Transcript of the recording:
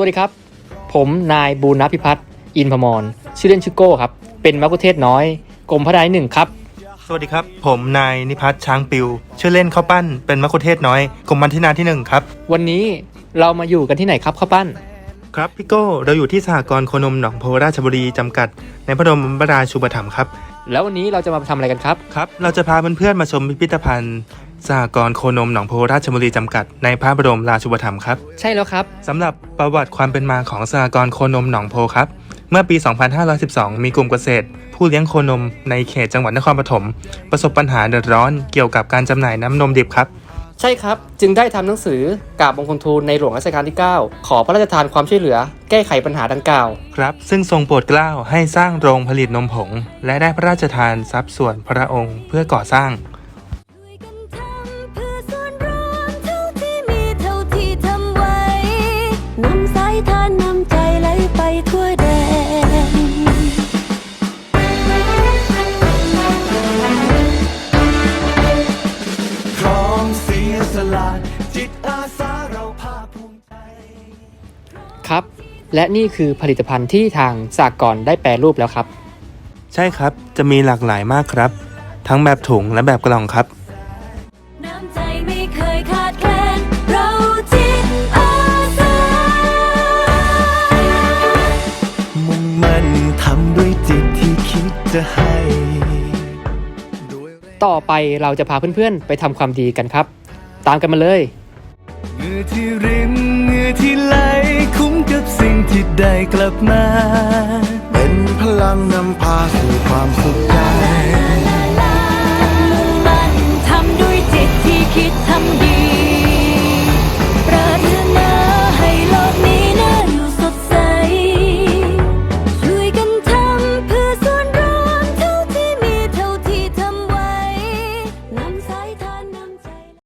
วัสดีครับ ผมนายบูรณพิพัฒน์อินพมรชื่อเล่นชื่อโก้ครับ เป็นมักคุเทศน้อยกรมพระดาหนึ่งครับ สวัสดีครับ ผมนายนิพัฒน์ช้างปิว ชื่อเล่นข้าวปั้น เป็นมะคุเทศน้อยกรมบันทินาที่หนึ่งครับ วันนี้เรามาอยู่กันที่ไหนครับข้าวปั้น ครับพี่โก้เราอยู่ที่สหกรณ์โคนมหนองโพราชบุรีจำกัด ในพระบรมราชูปถัมภ์ครับ แล้ววันนี้เราจะมาทำอะไรกันครับ ครับ เราจะพาเพื่อนๆมาชมพิพิธภัณฑ์ สหกรณ์โคนมหนองโพราชบุรีจำกัดในพระบรมราชูปถัมภ์ครับใช่แล้วครับ สำหรับประวัติความเป็นมาของสหกรณ์โคนมหนองโพครับ เมื่อปี 2512 มีกลุ่มเกษตร ผู้เลี้ยงโคนมในเขตจังหวัดนครปฐมประสบปัญหาเดือดร้อนเกี่ยวกับการจำหน่ายน้ำนมดิบครับ ใช่ครับ จึงได้ทำหนังสือกราบบังคลทูลในหลวงรัชกาลที่ 9 ขอพระราชทานความช่วยเหลือ แก้ไขปัญหาดังกล่าว ครับ ซึ่งทรงโปรดเกล้าให้สร้างโรงผลิตนมผง และได้พระราชทานทรัพย์ส่วนพระองค์เพื่อก่อสร้าง ทานนำใจไหลไปทั่วแดนพร้อมเสียสละจิตอาสาเราภาคภูมิใจ ครับ และนี่คือผลิตภัณฑ์ที่ทางสากลได้แปรรูปแล้วครับ ใช่ครับ จะมีหลากหลายมากครับ ทั้งแบบถุงและแบบกล่องครับ คิดจะให้ด้วยต่อไปเราจะพาเพื่อนๆ ไปทำความดีกันครับ ตามกันมาเลยเหงื่อที่รินเหงื่อที่ไหลคุ้มกับสิ่งที่ได้กลับมา เป็นพลังนำพาสู่ความสุขใจ